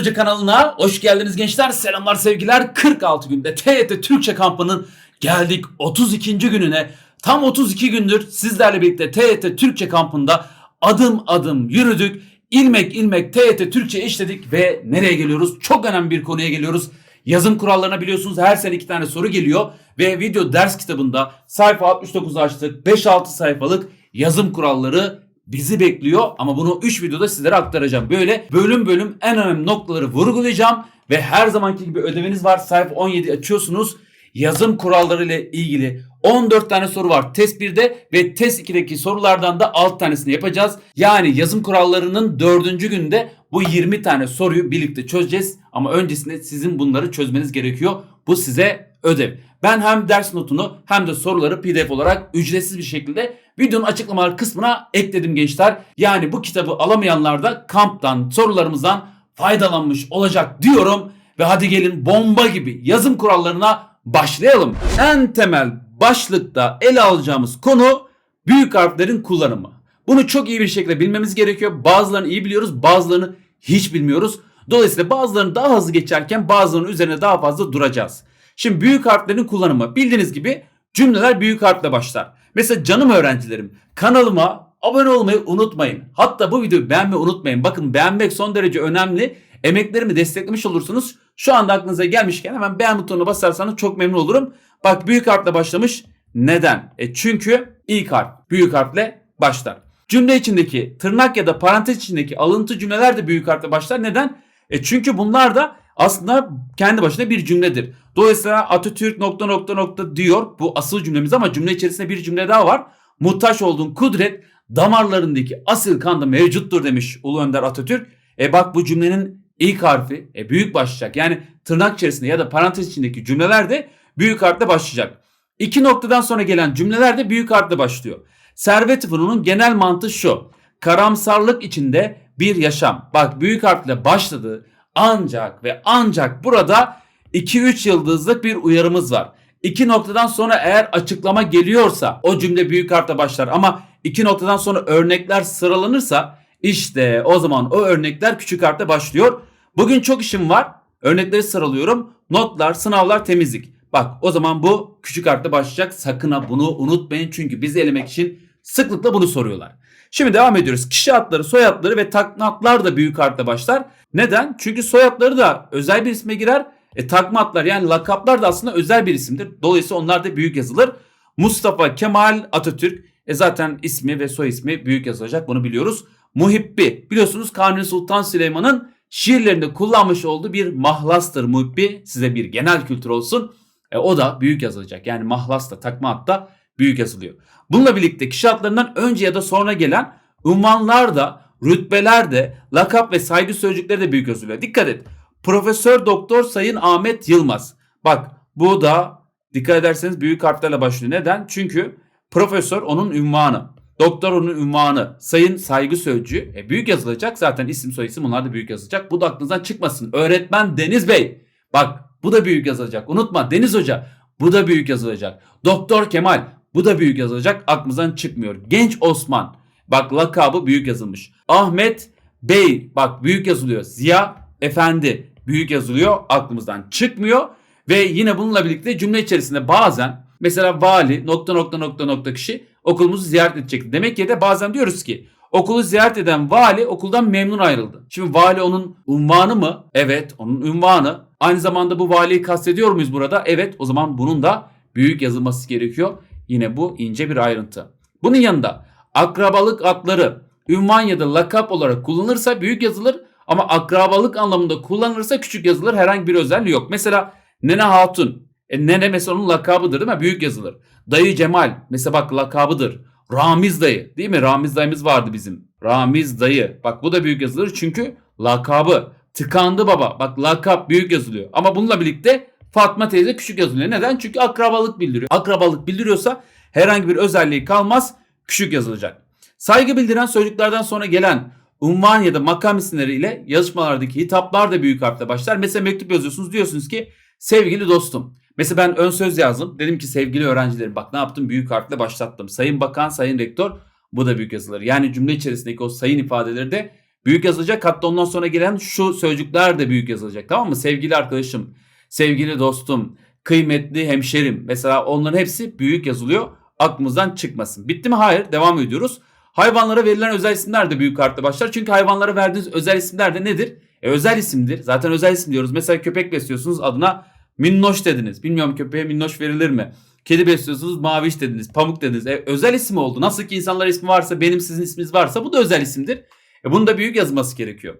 Hoca kanalına hoş geldiniz gençler. Selamlar sevgiler. 46 günde TYT Türkçe kampının geldik 32. gününe. Tam 32 gündür sizlerle birlikte TYT Türkçe kampında adım adım yürüdük. İlmek ilmek TYT Türkçe işledik ve nereye geliyoruz? Çok önemli bir konuya geliyoruz. Yazım kurallarına biliyorsunuz her sene iki tane soru geliyor ve video ders kitabında sayfa 69 açtık 5-6 sayfalık yazım kuralları bizi bekliyor ama bunu 3 videoda sizlere aktaracağım. Böyle bölüm bölüm en önemli noktaları vurgulayacağım ve her zamanki gibi ödeviniz var. Sayfa 17 açıyorsunuz. Yazım kuralları ile ilgili 14 tane soru var test 1'de ve test 2'deki sorulardan da 6 tanesini yapacağız. Yani yazım kurallarının 4. günde bu 20 tane soruyu birlikte çözeceğiz. Ama öncesinde sizin bunları çözmeniz gerekiyor. Bu size ödev. Ben hem ders notunu hem de soruları pdf olarak ücretsiz bir şekilde videonun açıklamalar kısmına ekledim gençler. Yani bu kitabı alamayanlar da kamptan sorularımızdan faydalanmış olacak diyorum. Ve hadi gelin bomba gibi yazım kurallarına başlayalım. En temel başlıkta ele alacağımız konu büyük harflerin kullanımı. Bunu çok iyi bir şekilde bilmemiz gerekiyor. Bazılarını iyi biliyoruz, bazılarını hiç bilmiyoruz. Dolayısıyla bazılarını daha hızlı geçerken bazılarının üzerine daha fazla duracağız. Şimdi büyük harflerin kullanımı bildiğiniz gibi cümleler büyük harfle başlar. Mesela canım öğrencilerim kanalıma abone olmayı unutmayın. Hatta bu videoyu beğenmeyi unutmayın. Bakın beğenmek son derece önemli. Emeklerimi desteklemiş olursunuz. Şu anda aklınıza gelmişken hemen beğen butonuna basarsanız çok memnun olurum. Bak büyük harfle başlamış. Neden? E çünkü ilk harf büyük harfle başlar. Cümle içindeki tırnak ya da parantez içindeki alıntı cümleler de büyük harfle başlar. Neden? E çünkü bunlar da aslında kendi başına bir cümledir. Dolayısıyla Atatürk nokta nokta nokta diyor. Bu asıl cümlemiz ama cümle içerisinde bir cümle daha var. Muhtaç olduğun kudret damarlarındaki asil kanda mevcuttur demiş Ulu Önder Atatürk. E bak bu cümlenin ilk harfi e büyük başlayacak. Yani tırnak içerisinde ya da parantez içindeki cümleler de büyük harfle başlayacak. İki noktadan sonra gelen cümleler de büyük harfle başlıyor. Servet Fünun'un genel mantığı şu. Karamsarlık içinde bir yaşam. Bak büyük harfle başladı. Ancak ve ancak burada 2-3 yıldızlık bir uyarımız var. İki noktadan sonra eğer açıklama geliyorsa o cümle büyük harfle başlar ama iki noktadan sonra örnekler sıralanırsa işte o zaman o örnekler küçük harfle başlıyor. Bugün çok işim var. Örnekleri sıralıyorum. Notlar, sınavlar, temizlik. Bak o zaman bu küçük harfle başlayacak. Sakın ha bunu unutmayın çünkü bizi elemek için sıklıkla bunu soruyorlar. Şimdi devam ediyoruz. Kişi adları, soyadları ve takmatlar da büyük harfle başlar. Neden? Çünkü soyadları da özel bir isme girer. E, takmatlar yani lakaplar da aslında özel bir isimdir. Dolayısıyla onlar da büyük yazılır. Mustafa Kemal Atatürk e zaten ismi ve soy ismi büyük yazılacak bunu biliyoruz. Muhibbi biliyorsunuz Kanuni Sultan Süleyman'ın şiirlerinde kullanmış olduğu bir mahlastır muhibbi. Size bir genel kültür olsun. E, o da büyük yazılacak. Yani mahlas da takma ad da büyük yazılıyor. Bununla birlikte kişi adlarından önce ya da sonra gelen unvanlar da, rütbeler de, lakap ve saygı sözcükleri de büyük yazılıyor. Dikkat et. Profesör Doktor Sayın Ahmet Yılmaz. Bak bu da dikkat ederseniz büyük harflerle başlıyor. Neden? Çünkü profesör onun ünvanı. Doktor onun ünvanı. Sayın saygı sözcüğü. E, büyük yazılacak. Zaten isim soy isim bunlar da büyük yazılacak. Bu da aklınızdan çıkmasın. Öğretmen Deniz Bey. Bak bu da büyük yazılacak. Unutma Deniz Hoca. Bu da büyük yazılacak. Doktor Kemal. Bu da büyük yazılacak. Aklımızdan çıkmıyor. Genç Osman. Bak lakabı büyük yazılmış. Ahmet Bey. Bak büyük yazılıyor. Ziya Efendi. Büyük yazılıyor. Aklımızdan çıkmıyor. Ve yine bununla birlikte cümle içerisinde bazen mesela vali nokta nokta nokta nokta kişi okulumuzu ziyaret edecekti. Demek ki de bazen diyoruz ki okulu ziyaret eden vali okuldan memnun ayrıldı. Şimdi vali onun unvanı mı? Evet onun unvanı. Aynı zamanda bu valiyi kastediyor muyuz burada? Evet o zaman bunun da büyük yazılması gerekiyor. Yine bu ince bir ayrıntı. Bunun yanında akrabalık adları ünvan ya da lakap olarak kullanılırsa büyük yazılır ama akrabalık anlamında kullanılırsa küçük yazılır. Herhangi bir özelliği yok. Mesela Nene Hatun. E, nene mesela onun lakabıdır değil mi? Büyük yazılır. Dayı Cemal. Mesela bak lakabıdır. Ramiz dayı. Değil mi? Ramiz dayımız vardı bizim. Ramiz dayı. Bak bu da büyük yazılır çünkü lakabı. Tıkandı baba. Bak lakap büyük yazılıyor. Ama bununla birlikte Fatma teyze küçük yazılıyor. Neden? Çünkü akrabalık bildiriyor. Akrabalık bildiriyorsa herhangi bir özelliği kalmaz. Küçük yazılacak. Saygı bildiren sözcüklerden sonra gelen unvan ya da makam isimleriyle yazışmalardaki hitaplar da büyük harfle başlar. Mesela mektup yazıyorsunuz diyorsunuz ki sevgili dostum. Mesela ben ön söz yazdım. Dedim ki sevgili öğrencilerim bak ne yaptım büyük harfle başlattım. Sayın bakan, sayın rektör bu da büyük yazılır. Yani cümle içerisindeki o sayın ifadeleri de büyük yazılacak. Hatta ondan sonra gelen şu sözcükler de büyük yazılacak. Tamam mı? Sevgili arkadaşım, sevgili dostum, kıymetli hemşerim. Mesela onların hepsi büyük yazılıyor. Aklımızdan çıkmasın. Bitti mi? Hayır. Devam ediyoruz. Hayvanlara verilen özel isimler de büyük harfle başlar. Çünkü hayvanlara verdiğiniz özel isimler de nedir? E, özel isimdir. Zaten özel isim diyoruz. Mesela köpek besliyorsunuz adına minnoş dediniz. Bilmiyorum köpeğe minnoş verilir mi? Kedi besliyorsunuz maviş dediniz. Pamuk dediniz. E, özel isim oldu. Nasıl ki insanlar ismi varsa benim sizin isminiz varsa bu da özel isimdir. E, bunun da büyük yazılması gerekiyor.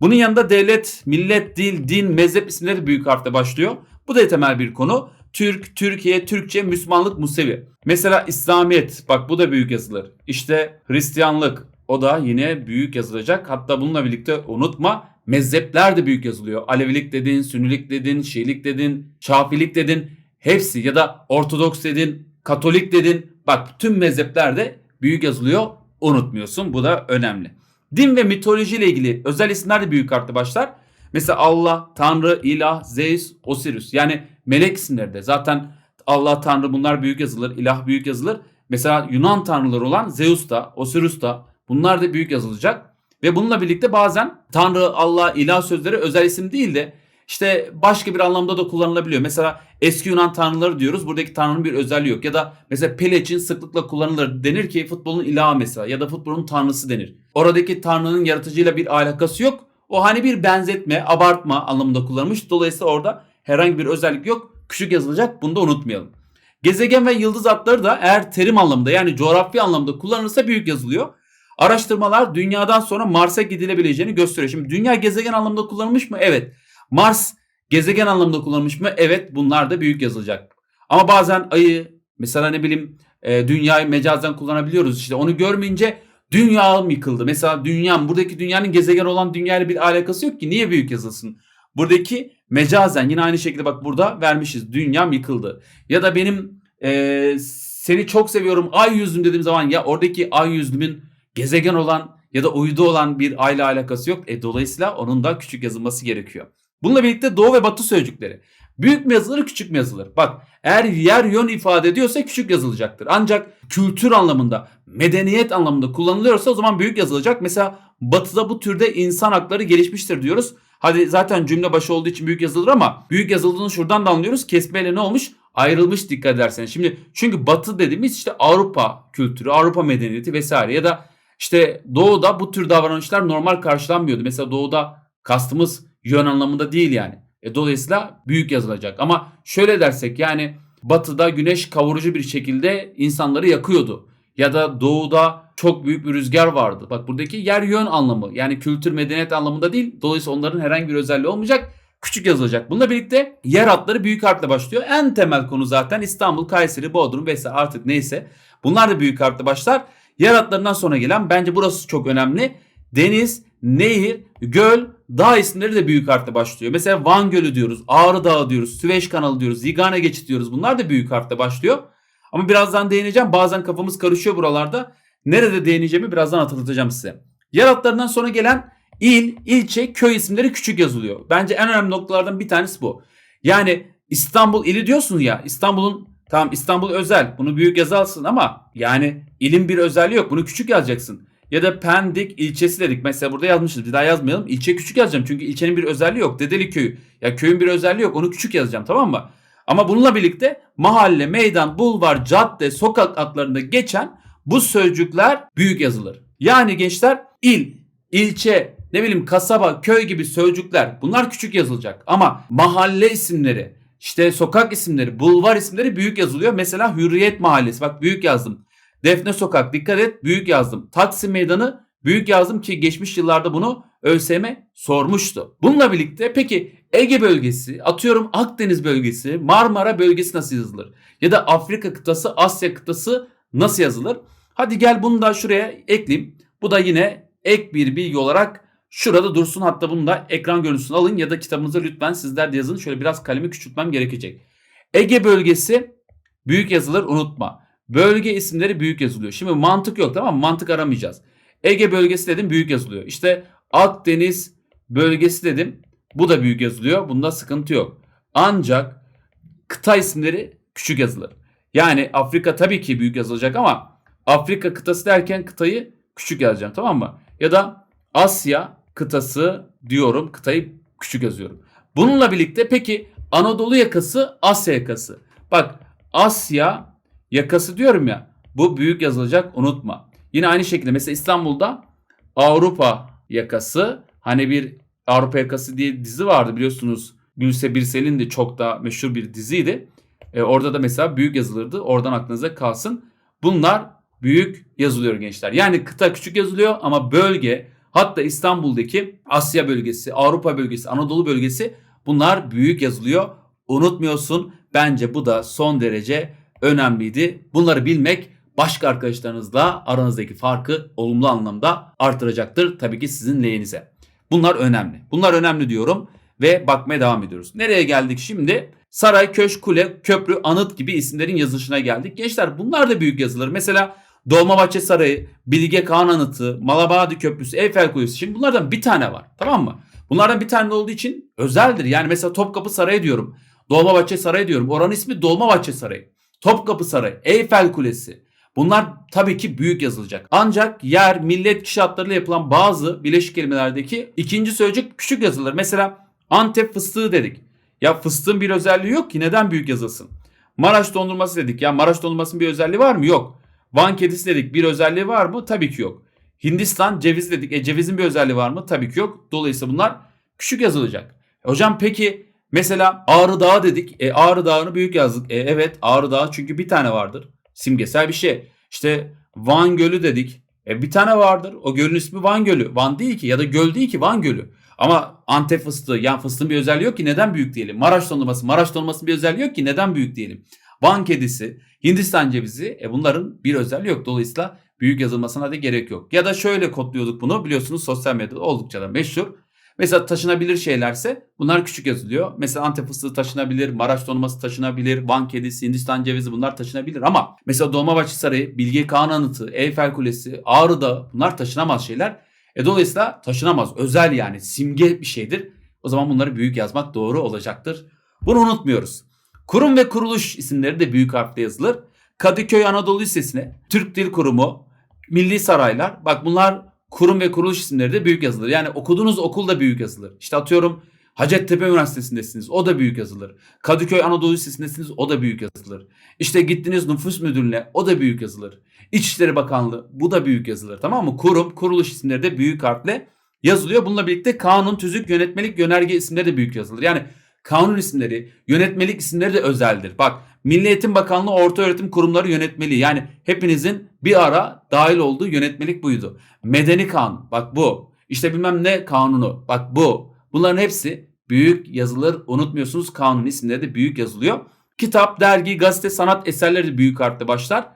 Bunun yanında devlet, millet, dil, din, mezhep isimleri büyük harfle başlıyor. Bu da temel bir konu. Türk, Türkiye, Türkçe, Müslümanlık, Musevi. Mesela İslamiyet bak bu da büyük yazılır. İşte Hristiyanlık o da yine büyük yazılacak. Hatta bununla birlikte unutma mezhepler de büyük yazılıyor. Alevilik dedin, Sünnilik dedin, Şiilik dedin, Şafilik dedin. Hepsi ya da Ortodoks dedin, Katolik dedin. Bak tüm mezhepler de büyük yazılıyor. Unutmuyorsun. Bu da önemli. Din ve mitoloji ile ilgili özel isimler de büyük harfle başlar. Mesela Allah, Tanrı, İlah, Zeus, Osiris. Yani melek isimleri de. Zaten Allah, Tanrı bunlar büyük yazılır. İlah büyük yazılır. Mesela Yunan tanrıları olan Zeus da, Osiris da bunlar da büyük yazılacak. Ve bununla birlikte bazen Tanrı, Allah, ilah sözleri özel isim değil de işte başka bir anlamda da kullanılabiliyor. Mesela eski Yunan tanrıları diyoruz. Buradaki tanrının bir özelliği yok. Ya da mesela Pele için sıklıkla kullanılır. Denir ki futbolun ilahı mesela ya da futbolun tanrısı denir. Oradaki tanrının yaratıcıyla bir alakası yok. O hani bir benzetme, abartma anlamında kullanılmış. Dolayısıyla orada herhangi bir özellik yok. Küçük yazılacak. Bunu da unutmayalım. Gezegen ve yıldız adları da eğer terim anlamında yani coğrafi anlamda kullanılırsa büyük yazılıyor. Araştırmalar dünyadan sonra Mars'a gidilebileceğini gösteriyor. Şimdi dünya gezegen anlamında kullanılmış mı? Evet. Mars gezegen anlamında kullanılmış mı? Evet bunlar da büyük yazılacak. Ama bazen ayı mesela ne bileyim e, dünyayı mecazen kullanabiliyoruz. İşte onu görmeyince dünya yıkıldı. Mesela dünyam buradaki dünyanın gezegen olan dünyayla bir alakası yok ki. Niye büyük yazılsın? Buradaki mecazen yine aynı şekilde bak burada vermişiz. Dünyam yıkıldı. Ya da benim e, seni çok seviyorum ay yüzlüm dediğim zaman ya oradaki ay yüzlümün gezegen olan ya da uydu olan bir ayla alakası yok. E, dolayısıyla onun da küçük yazılması gerekiyor. Bununla birlikte doğu ve batı sözcükleri. Büyük mü yazılır küçük mü yazılır? Bak eğer yer yön ifade ediyorsa küçük yazılacaktır. Ancak kültür anlamında, medeniyet anlamında kullanılıyorsa o zaman büyük yazılacak. Mesela batıda bu türde insan hakları gelişmiştir diyoruz. Hadi zaten cümle başı olduğu için büyük yazılır ama büyük yazıldığını şuradan da anlıyoruz. Kesmeyle ne olmuş? Ayrılmış dikkat ederseniz. Şimdi çünkü batı dediğimiz işte Avrupa kültürü, Avrupa medeniyeti vesaire ya da işte doğuda bu tür davranışlar normal karşılanmıyordu. Mesela doğuda kastımız yön anlamında değil yani. E, dolayısıyla büyük yazılacak. Ama şöyle dersek yani batıda güneş kavurucu bir şekilde insanları yakıyordu. Ya da doğuda çok büyük bir rüzgar vardı. Bak buradaki yer yön anlamı yani kültür medeniyet anlamında değil. Dolayısıyla onların herhangi bir özelliği olmayacak. Küçük yazılacak. Bununla birlikte yer adları büyük harfle başlıyor. En temel konu zaten İstanbul, Kayseri, Bodrum vesaire artık neyse. Bunlar da büyük harfle başlar. Yer adlarından sonra gelen bence burası çok önemli. Deniz, nehir, göl, dağ isimleri de büyük harfle başlıyor. Mesela Van Gölü diyoruz, Ağrı Dağı diyoruz, Süveyş Kanalı diyoruz, Zigane Geçit diyoruz. Bunlar da büyük harfle başlıyor. Ama birazdan değineceğim. Bazen kafamız karışıyor buralarda. Nerede değineceğimi birazdan hatırlatacağım size. Yer adlarından sonra gelen il, ilçe, köy isimleri küçük yazılıyor. Bence en önemli noktalardan bir tanesi bu. Yani İstanbul ili diyorsun ya. İstanbul'un tamam İstanbul özel. Bunu büyük yazarsın ama yani ilin bir özelliği yok. Bunu küçük yazacaksın. Ya da Pendik ilçesi dedik. Mesela burada yazmışız. Bir daha yazmayalım. İlçe küçük yazacağım. Çünkü ilçenin bir özelliği yok. Dedeli köyü. Ya köyün bir özelliği yok. Onu küçük yazacağım tamam mı? Ama bununla birlikte mahalle, meydan, bulvar, cadde, sokak adlarında geçen bu sözcükler büyük yazılır. Yani gençler il, ilçe, ne bileyim kasaba, köy gibi sözcükler bunlar küçük yazılacak. Ama mahalle isimleri, işte sokak isimleri, bulvar isimleri büyük yazılıyor. Mesela Hürriyet Mahallesi bak büyük yazdım. Defne Sokak dikkat et büyük yazdım. Taksim Meydanı büyük yazdım ki geçmiş yıllarda bunu ÖSYM sormuştu. Bununla birlikte peki Ege bölgesi, atıyorum Akdeniz bölgesi, Marmara bölgesi nasıl yazılır? Ya da Afrika kıtası, Asya kıtası nasıl yazılır? Hadi gel bunu da şuraya ekleyeyim. Bu da yine ek bir bilgi olarak şurada dursun. Hatta bunu da ekran görüntüsünü alın ya da kitabınıza lütfen sizler de yazın. Şöyle biraz kalemi küçültmem gerekecek. Ege bölgesi büyük yazılır unutma. Bölge isimleri büyük yazılıyor. Şimdi mantık yok tamam mı? Mantık aramayacağız. Ege bölgesi dedim büyük yazılıyor. İşte Akdeniz bölgesi dedim. Bu da büyük yazılıyor. Bunda sıkıntı yok. Ancak kıta isimleri küçük yazılır. Yani Afrika tabii ki büyük yazılacak ama Afrika kıtası derken kıtayı küçük yazacağım tamam mı? Ya da Asya kıtası diyorum. Kıtayı küçük yazıyorum. Bununla birlikte peki Anadolu yakası Asya yakası. Bak Asya yakası diyorum ya. Bu büyük yazılacak unutma. Yine aynı şekilde mesela İstanbul'da Avrupa yakası hani bir Avrupa yakası diye dizi vardı biliyorsunuz. Gülse Birsel'in de çok da meşhur bir diziydi. E, orada da mesela büyük yazılırdı. Oradan aklınıza kalsın. Bunlar büyük yazılıyor gençler. Yani kıta küçük yazılıyor ama bölge hatta İstanbul'daki Asya bölgesi, Avrupa bölgesi, Anadolu bölgesi bunlar büyük yazılıyor. Unutmuyorsun. Bence bu da son derece önemliydi. Bunları bilmek başka arkadaşlarınızla aranızdaki farkı olumlu anlamda artıracaktır. Tabii ki sizin lehinize. Bunlar önemli. Bunlar önemli diyorum ve bakmaya devam ediyoruz. Nereye geldik şimdi? Saray, köşk, kule, köprü, anıt gibi isimlerin yazılışına geldik. Gençler bunlar da büyük yazılır. Mesela Dolmabahçe Sarayı, Bilge Kağan Anıtı, Malabadi Köprüsü, Eyfel Kulesi. Şimdi bunlardan bir tane var. Tamam mı? Bunlardan bir tane olduğu için özeldir. Yani mesela Topkapı Sarayı diyorum. Dolmabahçe Sarayı diyorum. Oranın ismi Dolmabahçe Sarayı. Topkapı Sarayı, Eyfel Kulesi. Bunlar tabii ki büyük yazılacak. Ancak yer, millet, kişi adlarıyla yapılan bazı bileşik kelimelerdeki ikinci sözcük küçük yazılır. Mesela Antep fıstığı dedik. Ya fıstığın bir özelliği yok ki neden büyük yazılsın? Maraş dondurması dedik. Ya Maraş dondurmasının bir özelliği var mı? Yok. Van kedisi dedik. Bir özelliği var mı? Tabii ki yok. Hindistan ceviz dedik. E cevizin bir özelliği var mı? Tabii ki yok. Dolayısıyla bunlar küçük yazılacak. Hocam peki mesela Ağrı Dağı dedik. E Ağrı Dağı'nı büyük yazdık. E evet Ağrı Dağı çünkü bir tane vardır. Simgesel bir şey. İşte Van Gölü dedik. E bir tane vardır. O gölün ismi Van Gölü. Van değil ki ya da göl değil ki Van Gölü. Ama Antep fıstığı yani fıstığın bir özelliği yok ki neden büyük diyelim. Maraş dondurması, Maraş dondurmasının bir özelliği yok ki neden büyük diyelim. Van kedisi, Hindistan cevizi e bunların bir özelliği yok. Dolayısıyla büyük yazılmasına da gerek yok. Ya da şöyle kodluyorduk bunu biliyorsunuz sosyal medyada oldukça da meşhur. Mesela taşınabilir şeylerse bunlar küçük yazılıyor. Mesela Antep fıstığı taşınabilir, Maraş dondurması taşınabilir, Van kedisi, Hindistan cevizi bunlar taşınabilir ama mesela Dolmabahçe Sarayı, Bilge Kağan Anıtı, Eyfel Kulesi, Ağrı Dağı bunlar taşınamaz şeyler. E dolayısıyla taşınamaz. Özel yani simge bir şeydir. O zaman bunları büyük yazmak doğru olacaktır. Bunu unutmuyoruz. Kurum ve kuruluş isimleri de büyük harfle yazılır. Kadıköy Anadolu Lisesi'ne, Türk Dil Kurumu, Milli Saraylar. Bak bunlar kurum ve kuruluş isimleri de büyük yazılır. Yani okuduğunuz okul da büyük yazılır. İşte atıyorum Hacettepe Üniversitesi'ndesiniz. O da büyük yazılır. Kadıköy Anadolu Lisesi'ndesiniz. O da büyük yazılır. İşte gittiniz nüfus müdürlüğüne. O da büyük yazılır. İçişleri Bakanlığı. Bu da büyük yazılır. Tamam mı? Kurum, kuruluş isimleri de büyük harfle yazılıyor. Bununla birlikte kanun, tüzük, yönetmelik, yönerge isimleri de büyük yazılır. Yani kanun isimleri, yönetmelik isimleri de özeldir. Bak Milli Eğitim Bakanlığı orta öğretim kurumları yönetmeliği. Yani hepinizin bir ara dahil olduğu yönetmelik buydu. Medeni kanun. Bak bu. İşte bilmem ne kanunu. Bak bu. Bunların hepsi büyük yazılır. Unutmuyorsunuz kanun isimleri de büyük yazılıyor. Kitap, dergi, gazete, sanat eserleri de büyük harfle başlar.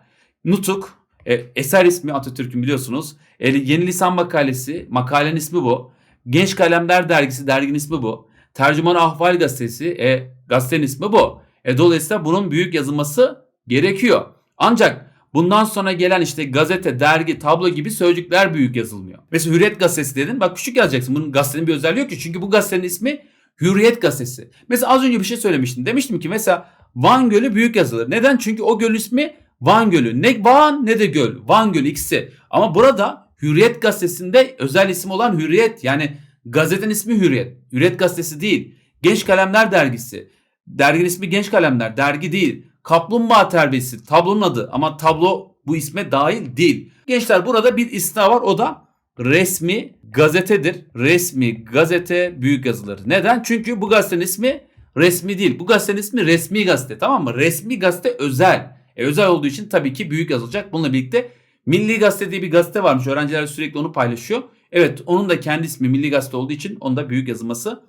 Nutuk, e, eser ismi Atatürk'ün biliyorsunuz. E, yeni lisan makalesi, makalenin ismi bu. Genç Kalemler dergisi, derginin ismi bu. Tercüman Ahval gazetesi, e, gazetenin ismi bu. E, dolayısıyla bunun büyük yazılması gerekiyor. Ancak bundan sonra gelen işte gazete, dergi, tablo gibi sözcükler büyük yazılmıyor. Mesela Hürriyet gazetesi dedin bak küçük yazacaksın. Bunun gazetenin bir özelliği yok ki. Çünkü bu gazetenin ismi Hürriyet gazetesi. Mesela az önce bir şey söylemiştim. Demiştim ki mesela Van Gölü büyük yazılır. Neden? Çünkü o gölün ismi Van Gölü. Ne Van ne de göl. Van Gölü ikisi. Ama burada Hürriyet gazetesinde özel isim olan Hürriyet. Yani gazetenin ismi Hürriyet. Hürriyet gazetesi değil. Genç Kalemler dergisi. Derginin ismi Genç Kalemler. Dergi değil. Kaplumbağa terbiyesi. Tablonun adı. Ama tablo bu isme dahil değil. Gençler burada bir istisna var. O da resmi gazetedir. Resmi gazete büyük yazılır. Neden? Çünkü bu gazetenin ismi resmi değil. Bu gazetenin ismi resmi gazete. Tamam mı? Resmi gazete özel. E, özel olduğu için tabii ki büyük yazılacak. Bununla birlikte Milli Gazete diye bir gazete varmış. Öğrenciler sürekli onu paylaşıyor. Evet onun da kendi ismi Milli Gazete olduğu için onda büyük yazılması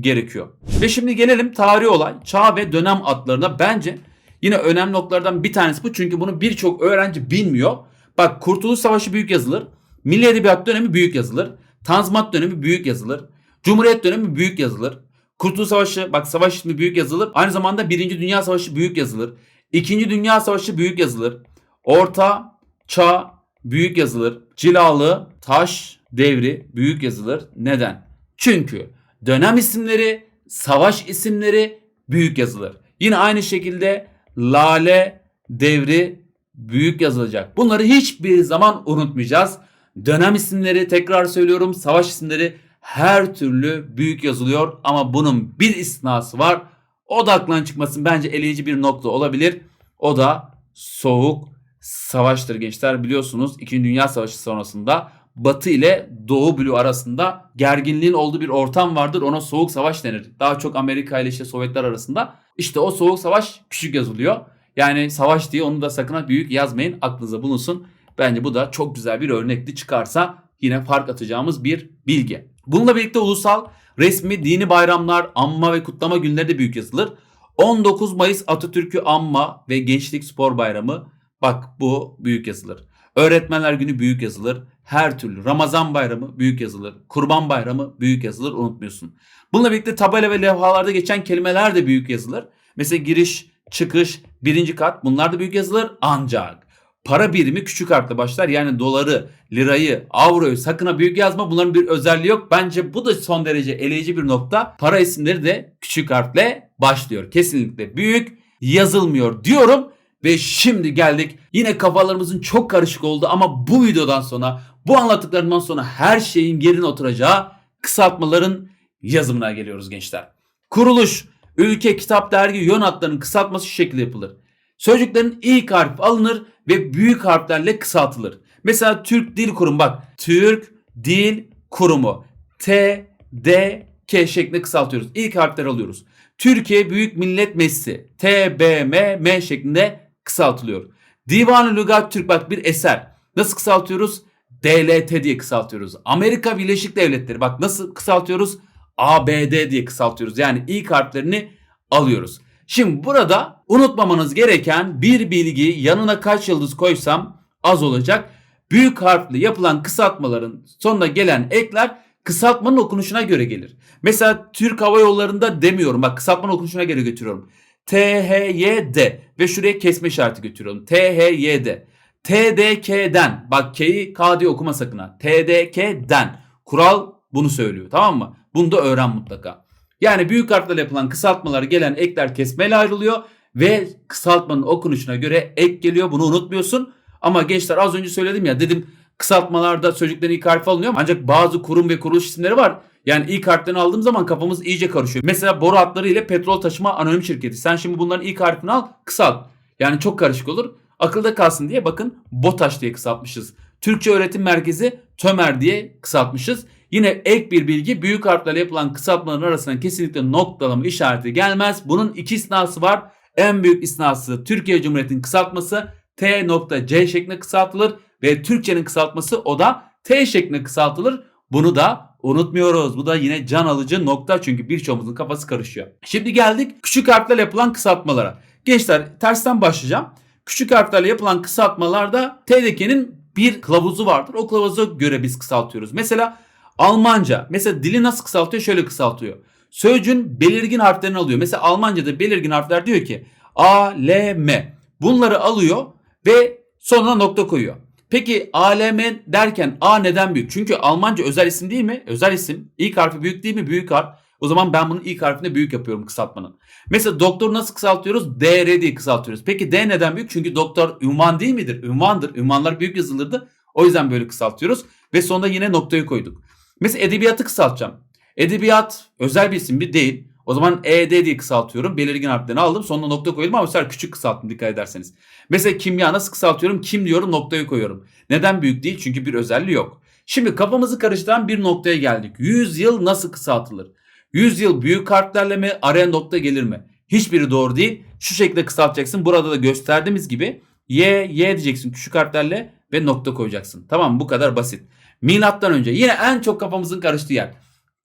gerekiyor. Ve şimdi gelelim tarihi olay, çağ ve dönem adlarına. Bence yine önemli noktalardan bir tanesi bu. Çünkü bunu birçok öğrenci bilmiyor. Bak Kurtuluş Savaşı büyük yazılır. Milli Edebiyat dönemi büyük yazılır. Tanzimat dönemi büyük yazılır. Cumhuriyet dönemi büyük yazılır. Kurtuluş Savaşı bak savaş ismi büyük yazılır. Aynı zamanda Birinci Dünya Savaşı büyük yazılır. İkinci Dünya Savaşı büyük yazılır. Orta Çağ büyük yazılır. Cilalı Taş devri büyük yazılır. Neden? Çünkü dönem isimleri, savaş isimleri büyük yazılır. Yine aynı şekilde Lale devri büyük yazılacak. Bunları hiçbir zaman unutmayacağız. Dönem isimleri tekrar söylüyorum savaş isimleri her türlü büyük yazılıyor ama bunun bir istisnası var. O da aklından çıkmasın bence eleyici bir nokta olabilir. O da soğuk savaştır gençler biliyorsunuz 2. Dünya Savaşı sonrasında Batı ile Doğu bloğu arasında gerginliğin olduğu bir ortam vardır. Ona soğuk savaş denir. Daha çok Amerika ile işte Sovyetler arasında. İşte o soğuk savaş küçük yazılıyor. Yani savaş diye onu da sakın büyük yazmayın. Aklınıza bulunsun. Bence bu da çok güzel bir örnekli çıkarsa yine fark atacağımız bir bilgi. Bununla birlikte ulusal, resmi, dini bayramlar, anma ve kutlama günleri de büyük yazılır. 19 Mayıs Atatürk'ü anma ve Gençlik Spor Bayramı bak bu büyük yazılır. Öğretmenler Günü büyük yazılır. Her türlü Ramazan Bayramı büyük yazılır. Kurban Bayramı büyük yazılır unutmuyorsun. Bununla birlikte tabela ve levhalarda geçen kelimeler de büyük yazılır. Mesela giriş, çıkış, birinci kat bunlar da büyük yazılır ancak para birimi küçük harfle başlar. Yani doları, lirayı, avroyu sakın ha büyük yazma. Bunların bir özelliği yok. Bence bu da son derece eleyici bir nokta. Para isimleri de küçük harfle başlıyor. Kesinlikle büyük yazılmıyor diyorum. Ve şimdi geldik. Yine kafalarımızın çok karışık oldu ama bu videodan sonra, bu anlattıklarımdan sonra her şeyin yerine oturacağı kısaltmaların yazımına geliyoruz gençler. Kuruluş, ülke, kitap, dergi, yön hatlarının kısaltması şu şekilde yapılır. Sözcüklerin ilk harfi alınır ve büyük harflerle kısaltılır. Mesela Türk Dil Kurumu bak. Türk Dil Kurumu. T, D, K şeklinde kısaltıyoruz. İlk harfleri alıyoruz. Türkiye Büyük Millet Meclisi. T, B, M, M şeklinde kısaltılıyor. Divan-ı Lügat Türk bak bir eser. Nasıl kısaltıyoruz? DLT diye kısaltıyoruz. Amerika Birleşik Devletleri bak nasıl kısaltıyoruz? ABD diye kısaltıyoruz. Yani ilk harflerini alıyoruz. Şimdi burada unutmamanız gereken bir bilgi yanına kaç yıldız koysam az olacak. Büyük harfli yapılan kısaltmaların sonuna gelen ekler kısaltmanın okunuşuna göre gelir. Mesela Türk Hava Yolları'nda demiyorum. Bak kısaltmanın okunuşuna göre götürüyorum. THYD ve şuraya kesme işareti götürüyorum. THYD. TDK'den bak K'yi K diye okuma sakın ha. TDK'den. Kural bunu söylüyor tamam mı? Bunu da öğren mutlaka. Yani büyük harflerle yapılan kısaltmalar gelen ekler kesmeyle ayrılıyor ve kısaltmanın okunuşuna göre ek geliyor. Bunu unutmuyorsun. Ama gençler az önce söyledim ya dedim kısaltmalarda sözcüklerin ilk harfi alınıyor. Ancak bazı kurum ve kuruluş isimleri var. Yani ilk harflerini aldığım zaman kafamız iyice karışıyor. Mesela boru hatları ile petrol taşıma anonim şirketi. Sen şimdi bunların ilk harfini al kısalt. Yani çok karışık olur. Akılda kalsın diye bakın BOTAŞ diye kısaltmışız. Türkçe Öğretim Merkezi TÖMER diye kısaltmışız. Yine ek bir bilgi büyük harflerle yapılan kısaltmaların arasına kesinlikle noktalama işareti gelmez. Bunun iki isnası var. En büyük isnası Türkiye Cumhuriyeti'nin kısaltması T.C şeklinde kısaltılır ve Türkçenin kısaltması o da T şeklinde kısaltılır. Bunu da unutmuyoruz. Bu da yine can alıcı nokta çünkü birçoğumuzun kafası karışıyor. Şimdi geldik küçük harflerle yapılan kısaltmalara. Gençler tersten başlayacağım. Küçük harflerle yapılan kısaltmalarda TDK'nin bir kılavuzu vardır. O kılavuza göre biz kısaltıyoruz. Mesela Almanca. Mesela dili nasıl kısaltıyor? Şöyle kısaltıyor. Sözcüğün belirgin harflerini alıyor. Mesela Almanca'da belirgin harfler diyor ki A, L, M. Bunları alıyor ve sonuna nokta koyuyor. Peki ALM derken A neden büyük? Çünkü Almanca özel isim değil mi? Özel isim. İlk harfi büyük değil mi? Büyük harf. O zaman ben bunun ilk harfini büyük yapıyorum kısaltmanın. Mesela doktor nasıl kısaltıyoruz? DR diye kısaltıyoruz. Peki D neden büyük? Çünkü doktor ünvan değil midir? Ünvandır. Ünvanlar büyük yazılırdı. O yüzden böyle kısaltıyoruz. Ve sonunda yine noktayı koyduk. Mesela edebiyatı kısaltacağım. Edebiyat özel bir isim bir değil. O zaman ED diye kısaltıyorum. Belirgin harflerini aldım. Sonuna nokta koydum ama bu sefer küçük kısalttım dikkat ederseniz. Mesela kimya nasıl kısaltıyorum? Kim diyorum noktayı koyuyorum. Neden büyük değil? Çünkü bir özelliği yok. Şimdi kafamızı karıştıran bir noktaya geldik. 100 yıl nasıl kısaltılır? 100 yıl büyük harflerle mi araya nokta gelir mi? Hiçbiri doğru değil. Şu şekilde kısaltacaksın. Burada da gösterdiğimiz gibi Y, Y diyeceksin küçük harflerle ve nokta koyacaksın. Tamam bu kadar basit. Milattan önce yine en çok kafamızın karıştığı yer.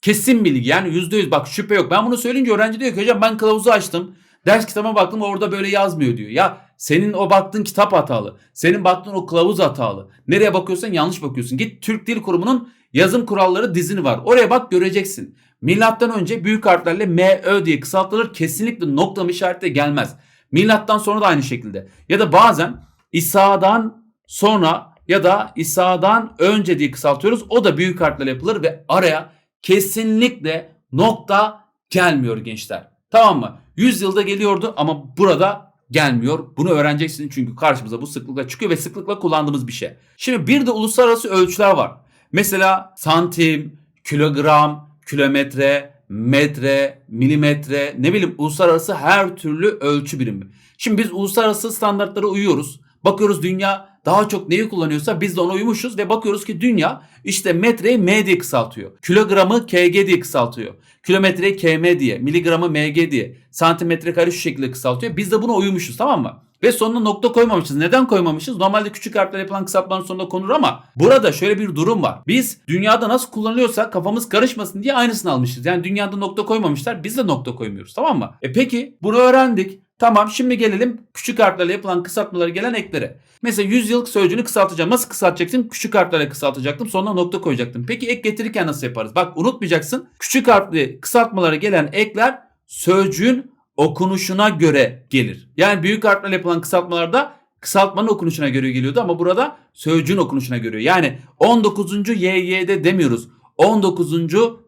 Kesin bilgi yani yüzde yüz bak şüphe yok. Ben bunu söyleyince öğrenci diyor ki hocam ben kılavuzu açtım. Ders kitabıma baktım orada böyle yazmıyor diyor. Ya senin o baktığın kitap hatalı. Senin baktığın o kılavuz hatalı. Nereye bakıyorsan yanlış bakıyorsun. Git Türk Dil Kurumu'nun yazım kuralları dizini var. Oraya bak göreceksin. Milattan önce büyük harflerle MÖ diye kısaltılır. Kesinlikle noktalama işareti gelmez. Milattan sonra da aynı şekilde. Ya da bazen İsa'dan sonra ya da İsa'dan önce diye kısaltıyoruz. O da büyük harflerle yapılır ve araya kesinlikle nokta gelmiyor gençler. Tamam mı? 100 yılda geliyordu ama burada gelmiyor. Bunu öğreneceksin çünkü karşımıza bu sıklıkla çıkıyor ve sıklıkla kullandığımız bir şey. Şimdi bir de uluslararası ölçüler var. Mesela santim, kilogram, kilometre, metre, milimetre, ne bileyim uluslararası her türlü ölçü birimi. Şimdi biz uluslararası standartlara uyuyoruz. Bakıyoruz dünya daha çok neyi kullanıyorsa biz de ona uymuşuz ve bakıyoruz ki dünya işte metreyi M diye kısaltıyor. Kilogramı KG diye kısaltıyor. Kilometreyi KM diye, miligramı MG diye, santimetre kare şu şekilde kısaltıyor. Biz de buna uymuşuz tamam mı? Ve sonuna nokta koymamışız. Neden koymamışız? Normalde küçük harfler yapılan kısaltmaların sonunda konur ama burada şöyle bir durum var. Biz dünyada nasıl kullanılıyorsa kafamız karışmasın diye aynısını almışız. Yani dünyada nokta koymamışlar biz de nokta koymuyoruz tamam mı? E peki bunu öğrendik. Tamam şimdi gelelim küçük harflerle yapılan kısaltmaları gelen eklere. Mesela 100 yıllık sözcüğünü kısaltacağım. Nasıl kısaltacaksın? Küçük harflerle kısaltacaktım. Sonra nokta koyacaktım. Peki ek getirirken nasıl yaparız? Bak unutmayacaksın. Küçük harfli kısaltmalara gelen ekler sözcüğün okunuşuna göre gelir. Yani büyük harflerle yapılan kısaltmalarda kısaltmanın okunuşuna göre geliyordu ama burada sözcüğün okunuşuna göre. Yani 19. YY'de demiyoruz. 19.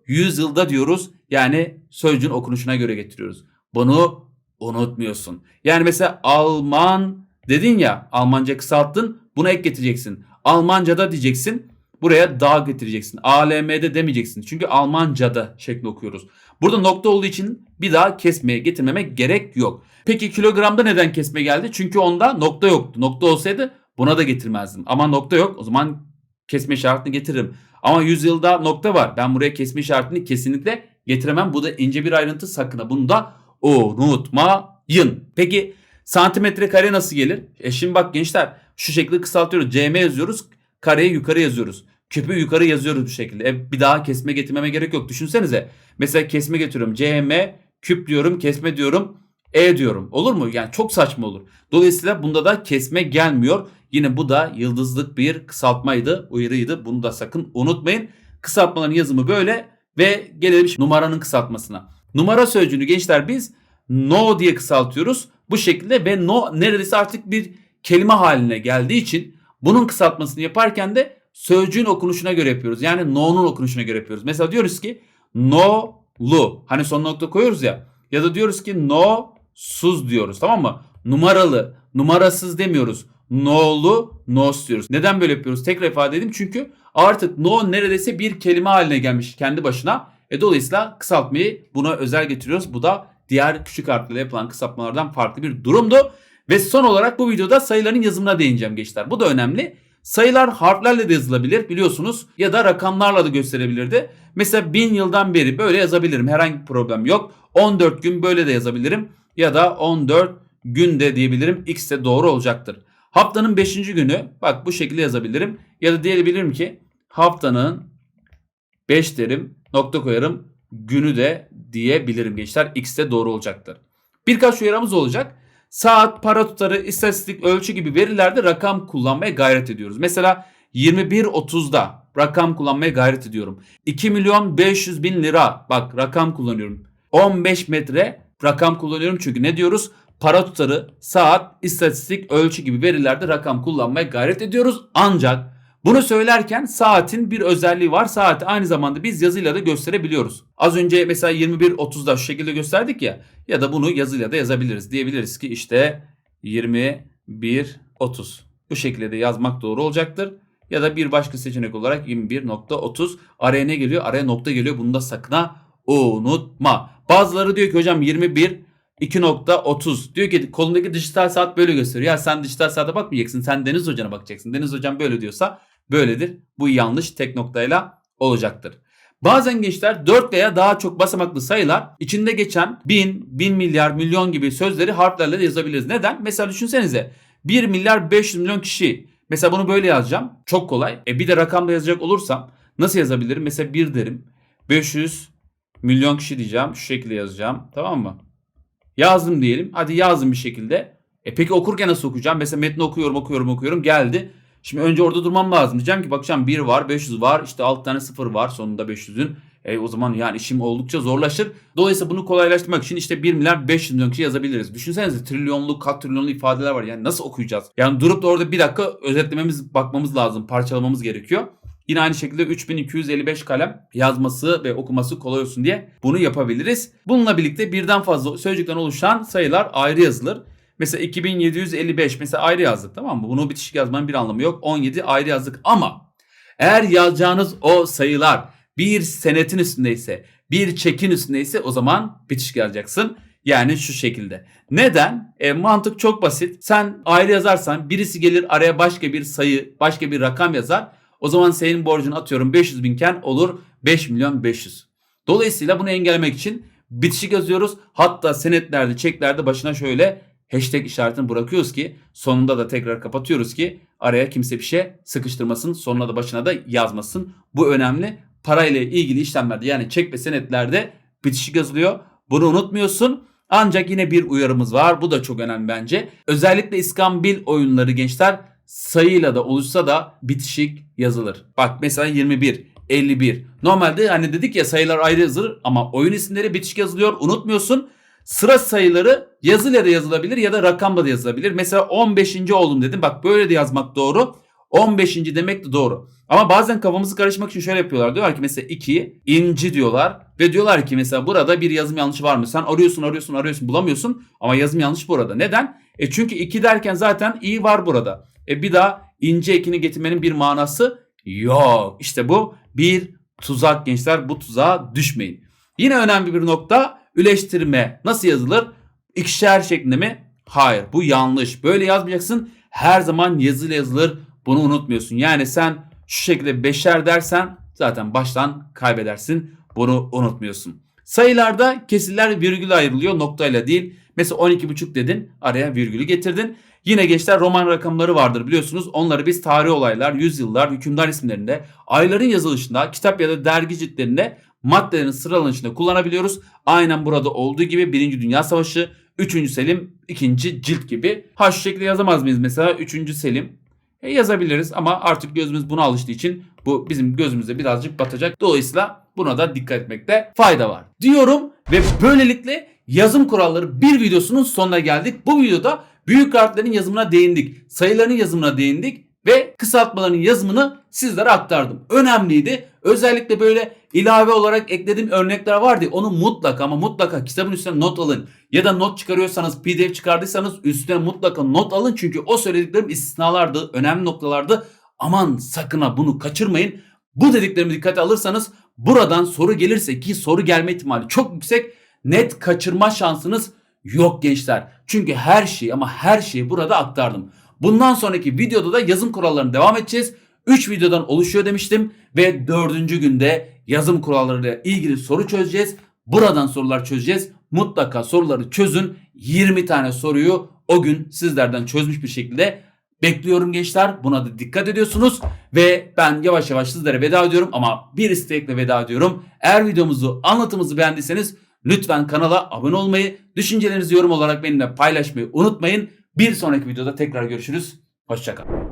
yüzyılda diyoruz. Yani sözcüğün okunuşuna göre getiriyoruz. Bunu unutmuyorsun. Yani mesela Alman dedin ya Almanca kısalttın buna ek getireceksin. Almanca'da diyeceksin buraya da getireceksin. ALM'de demeyeceksin. Çünkü Almanca'da şekli okuyoruz. Burada nokta olduğu için bir daha kesmeye getirmemek gerek yok. Peki kilogramda neden kesme geldi? Çünkü onda nokta yoktu. Nokta olsaydı buna da getirmezdim. Ama nokta yok o zaman kesme işaretini getiririm. Ama yüzyılda nokta var. Ben buraya kesme işaretini kesinlikle getiremem. Bu da ince bir ayrıntı sakın. Bunu da unutmayın. Peki santimetre kare nasıl gelir? E şimdi bak gençler şu şekilde kısaltıyoruz. CM yazıyoruz. Kareyi yukarı yazıyoruz. Küpü yukarı yazıyoruz bu şekilde. E bir daha kesme getirmeme gerek yok. Düşünsenize. Mesela kesme getiriyorum. CM küp diyorum, kesme diyorum. E diyorum. Olur mu? Yani çok saçma olur. Dolayısıyla bunda da kesme gelmiyor. Yine bu da yıldızlık bir kısaltmaydı, uyarıydı. Bunu da sakın unutmayın. Kısaltmaların yazımı böyle ve gelelim numaranın kısaltmasına. Numara sözcüğünü gençler biz no diye kısaltıyoruz. Bu şekilde ve no neredeyse artık bir kelime haline geldiği için bunun kısaltmasını yaparken de sözcüğün okunuşuna göre yapıyoruz. Yani no'nun okunuşuna göre yapıyoruz. Mesela diyoruz ki no'lu. Hani son nokta koyuyoruz ya. Ya da diyoruz ki no suz diyoruz tamam mı? Numaralı, numarasız demiyoruz. No'lu, nos diyoruz. Neden böyle yapıyoruz? Tekrar ifade edeyim. Çünkü artık no neredeyse bir kelime haline gelmiş kendi başına. E dolayısıyla kısaltmayı buna özel getiriyoruz. Bu da diğer küçük harflerle yapılan kısaltmalardan farklı bir durumdu. Ve son olarak bu videoda sayıların yazımına değineceğim gençler. Bu da önemli. Sayılar harflerle de yazılabilir biliyorsunuz ya da rakamlarla da gösterebilirdi. Mesela bin yıldan beri böyle yazabilirim herhangi bir problem yok. 14 gün böyle de yazabilirim ya da 14 günde diyebilirim. X de doğru olacaktır. Haftanın 5. günü bak bu şekilde yazabilirim. Ya da diyebilirim ki haftanın 5 derim nokta koyarım günü de diyebilirim gençler. X de doğru olacaktır. Birkaç uyarımız olacak. Saat, para tutarı, istatistik, ölçü gibi verilerde rakam kullanmaya gayret ediyoruz. Mesela 21.30'da rakam kullanmaya gayret ediyorum. 2 milyon 500 bin lira bak rakam kullanıyorum. 15 metre rakam kullanıyorum çünkü ne diyoruz? Para tutarı, saat, istatistik, ölçü gibi verilerde rakam kullanmaya gayret ediyoruz. Ancak bunu söylerken saatin bir özelliği var. Saati aynı zamanda biz yazıyla da gösterebiliyoruz. Az önce mesela 21.30'da şu şekilde gösterdik ya. Ya da bunu yazıyla da yazabiliriz. Diyebiliriz ki işte 21.30. Bu şekilde de yazmak doğru olacaktır. Ya da bir başka seçenek olarak 21.30. Araya ne geliyor? Araya nokta geliyor. Bunu da sakın unutma. Bazıları diyor ki hocam 21 2.30 diyor ki kolundaki dijital saat böyle gösteriyor. Ya sen dijital saate bakmayacaksın. Sen Deniz Hoca'na bakacaksın. Deniz Hocam böyle diyorsa böyledir. Bu yanlış tek noktayla olacaktır. Bazen gençler 4 veya daha çok basamaklı sayılar içinde geçen 1000, 1000 milyar, milyon gibi sözleri harflerle yazabiliriz. Neden? Mesela düşünsenize 1 milyar 500 milyon kişi. Mesela bunu böyle yazacağım. Çok kolay. E bir de rakamla yazacak olursam nasıl yazabilirim? Mesela 1 derim. 500 milyon kişi diyeceğim. Şu şekilde yazacağım. Tamam mı? Yazdım diyelim. Hadi yazdım bir şekilde. E peki okurken nasıl okuyacağım? Mesela metni okuyorum okuyorum okuyorum geldi. Şimdi önce orada durmam lazım. Diyeceğim ki bakacağım 1 var 500 var işte 6 tane 0 var sonunda 500'ün. E o zaman yani işim oldukça zorlaşır. Dolayısıyla bunu kolaylaştırmak için işte 1 milyar 500 milyon kişi yazabiliriz. Düşünsenize trilyonlu kat trilyonlu ifadeler var. Yani nasıl okuyacağız? Yani durup da orada bir dakika özetlememiz bakmamız lazım. Parçalamamız gerekiyor. Yine aynı şekilde 3255 kalem yazması ve okuması kolay olsun diye bunu yapabiliriz. Bununla birlikte birden fazla sözcükten oluşan sayılar ayrı yazılır. Mesela 2755 mesela ayrı yazdık tamam mı? Bunu bitişik yazmanın bir anlamı yok. 17 ayrı yazdık ama eğer yazacağınız o sayılar bir senetin üstündeyse, bir çekin üstündeyse o zaman bitişik yazacaksın. Yani şu şekilde. Neden? E, mantık çok basit. Sen ayrı yazarsan birisi gelir araya başka bir sayı, başka bir rakam yazar. O zaman senin borcun atıyorum 500 binken olur 5 milyon 500. Dolayısıyla bunu engellemek için bitişik yazıyoruz. Hatta senetlerde, çeklerde başına şöyle hashtag işaretini bırakıyoruz ki sonunda da tekrar kapatıyoruz ki araya kimse bir şey sıkıştırmasın. Sonuna da başına da yazmasın. Bu önemli. Parayla ilgili işlemlerde yani çek ve senetlerde bitişik yazılıyor. Bunu unutmuyorsun. Ancak yine bir uyarımız var. Bu da çok önemli bence. Özellikle iskambil oyunları gençler sayıyla da oluşsa da bitişik yazılır. Bak mesela 21, 51. Normalde hani dedik ya sayılar ayrı yazılır ama oyun isimleri bitişik yazılıyor. Unutmuyorsun. Sıra sayıları yazıyla da yazılabilir ya da rakamla da yazılabilir. Mesela 15. oldum dedim. Bak böyle de yazmak doğru. 15. demek de doğru. Ama bazen kafamızı karışmak için şöyle yapıyorlar. Diyorlar ki mesela 2 inci diyorlar. Ve diyorlar ki mesela burada bir yazım yanlışı var mı? Sen arıyorsun arıyorsun arıyorsun bulamıyorsun. Ama yazım yanlış burada. Neden? E çünkü 2 derken zaten i var burada. E bir daha ince ekini getirmenin bir manası yok. İşte bu bir tuzak gençler. Bu tuzağa düşmeyin. Yine önemli bir nokta üleştirme nasıl yazılır? İkişer şeklinde mi? Hayır bu yanlış. Böyle yazmayacaksın. Her zaman yazıyla yazılır. Bunu unutmuyorsun. Yani sen şu şekilde beşer dersen zaten baştan kaybedersin. Bunu unutmuyorsun. Sayılarda kesirler virgül ayrılıyor noktayla değil. Mesela 12,5 dedin araya virgülü getirdin. Yine gençler roman rakamları vardır biliyorsunuz. Onları biz tarih olaylar, yüzyıllar, hükümdar isimlerinde, ayların yazılışında, kitap ya da dergi ciltlerinde maddelerin sıralanışında kullanabiliyoruz. Aynen burada olduğu gibi 1. Dünya Savaşı, 3. Selim, 2. cilt gibi. Şu şekilde yazamaz mıyız mesela 3. Selim? E, yazabiliriz ama artık gözümüz buna alıştığı için bu bizim gözümüze birazcık batacak. Dolayısıyla buna da dikkat etmekte fayda var. Diyorum ve böylelikle yazım kuralları bir videosunun sonuna geldik. Bu videoda büyük harflerin yazımına değindik. Sayıların yazımına değindik ve kısaltmaların yazımını sizlere aktardım. Önemliydi. Özellikle böyle ilave olarak eklediğim örnekler vardı. Onu mutlaka ama mutlaka kitabın üstüne not alın. Ya da not çıkarıyorsanız pdf çıkardıysanız üstüne mutlaka not alın. Çünkü o söylediklerim istisnalardı. Önemli noktalardı. Aman sakın ha bunu kaçırmayın. Bu dediklerimi dikkate alırsanız buradan soru gelirse ki soru gelme ihtimali çok yüksek. Net kaçırma şansınız yok gençler. Çünkü her şeyi ama her şeyi burada aktardım. Bundan sonraki videoda da yazım kurallarına devam edeceğiz. 3 videodan oluşuyor demiştim ve 4. günde yazım kurallarıyla ilgili soru çözeceğiz. Buradan sorular çözeceğiz. Mutlaka soruları çözün. 20 tane soruyu o gün sizlerden çözmüş bir şekilde bekliyorum gençler. Buna da dikkat ediyorsunuz ve ben yavaş yavaş sizlere veda ediyorum ama bir istekle veda ediyorum. Eğer videomuzu, anlatımımızı beğendiyseniz lütfen kanala abone olmayı, düşüncelerinizi yorum olarak benimle paylaşmayı unutmayın. Bir sonraki videoda tekrar görüşürüz. Hoşçakalın.